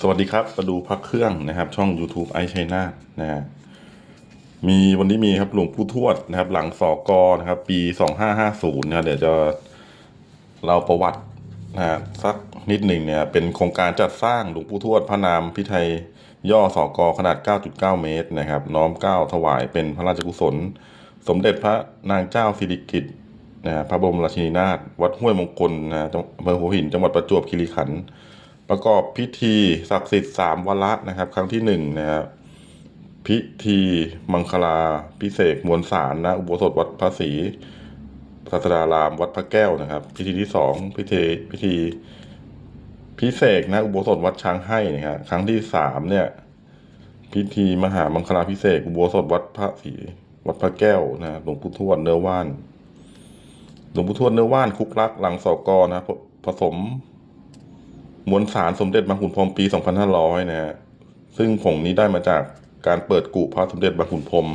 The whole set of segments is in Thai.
สวัสดีครับมาดูพักเครื่องนะครับ ช่อง YouTube ไอชัยนาทนะฮะมีวันนี้มีครับหลวงปู่ทวดนะครับ หลังสอกอนะครับ ปี2550นะเดี๋ยวจะเราประวัตินะฮะสักนิดหนึ่งเนี่ย เป็นโครงการจัดสร้างหลวงปู่ทวดพระนามพิไทยย่อสอกอขนาด 9.9 เมตรนะครับ น้อมเก้าถวายเป็นพระราชกุศล สมเด็จพระนางเจ้าสิริกิติ์นะพระบรมราชินีนาถวัดห้วยมงคลนะอำเภอหัวหินจังหวัดประจวบคีรีขันธ์ ประกอบพิธีศักดิ์สิทธิ์สามวาระนะครับ ครั้งที่หนึ่งนะครับพิธีมังคลาพิเศษมวลสารนะอุโบสถวัดพระศรีศาสดารามวัดพระแก้วนะครับ พิธีที่สองพิธีพิธีพิเศษนะอุโบสถวัดช้างให้นะครับครั้งที่สามเนี่ย พิธีมหามังคลาพิเศษอุโบสถวัดพระศรีวัดพระแก้วนะหลวงปู่ทวดเนื้อว่าน หลวงปู่ทวดเนื้อว่านคุกลักหลังสอกอนะผสม มวลสารสมเด็จบางขุนพรมปี 2500 นะฮะ ซึ่งผงนี้ได้มาจากการเปิดกุพระสมเด็จบางขุนพรม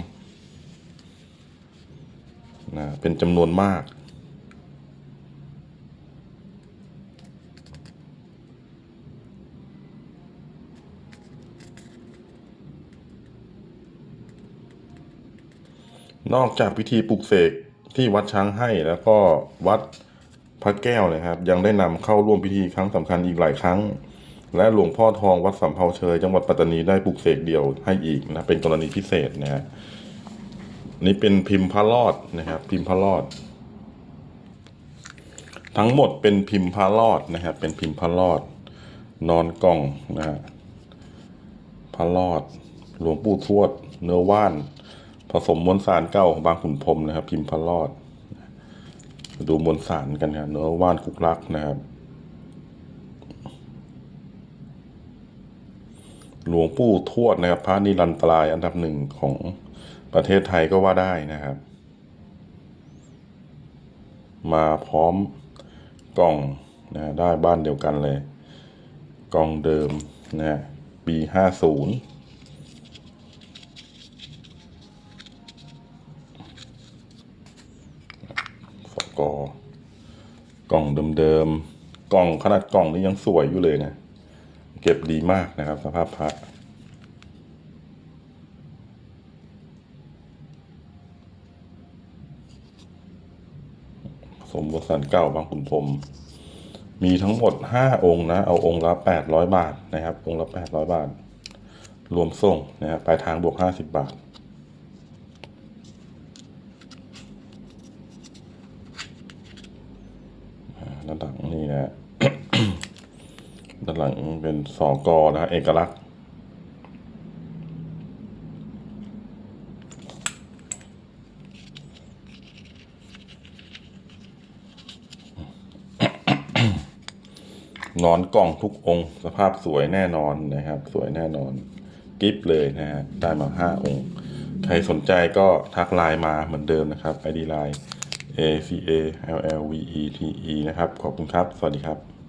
นะ เป็นจำนวนมาก นอกจากพิธีปลุกเสกที่วัดช้างให้แล้วก็วัด พระแก้วนะครับ ยังได้นำเข้าร่วมพิธีครั้งสำคัญอีกหลายครั้ง และหลวงพ่อทองวัดสำเภาเชยจังหวัดปัตตานีได้ปลุกเสกเดี่ยวให้อีกนะเป็นกรณีพิเศษนะฮะนี่เป็นพิมพ์พระรอดนะครับ พิมพ์พระรอด ทั้งหมดเป็นพิมพ์พระรอดนะครับ เป็นพิมพ์พระรอด นอนกล่องนะฮะพระรอด หลวงปู่ทวด เนื้อว่าน ผสมมวลสารเก่าของบางขุนพรมนะครับ พิมพ์พระรอด มาดูมวลสารกันครับเนื้อว่านคุกลักนะครับ หลวงปู่ทวดนะครับ พระนิรันตรายอันดับหนึ่งของประเทศไทยก็ว่าได้นะครับ มาพร้อมกล่องนะได้บ้านเดียวกันเลย กล่องเดิมนะปีห้าศูนย์ สกกล่องเดิมๆกล่องขนาดกล่องนี้ยังสวยอยู่เลยนะเก็บดีมากนะครับ สภาพพระสมบทสันเก่าบางขุนพรหมมีทั้งหมดห้าองค์นะ เอาองค์ละแปดร้อยบาทนะครับ องค์ละแปดร้อยบาท รวมส่งนะครับปลายทางบวกห้าสิบบาท ด้านหลังนี่นะด้านหลังเป็นสอกอนะฮะเอกลักษณ์นอนกล่องทุกองค์ สภาพสวยแน่นอนนะครับ สวยแน่นอน กิฟเลยนะฮะได้มาห้าองค์ ใครสนใจก็ทักไลน์มาเหมือนเดิมนะครับ ID ไลน์ A C A L L V E T E นะครับ ขอบคุณครับ สวัสดีครับ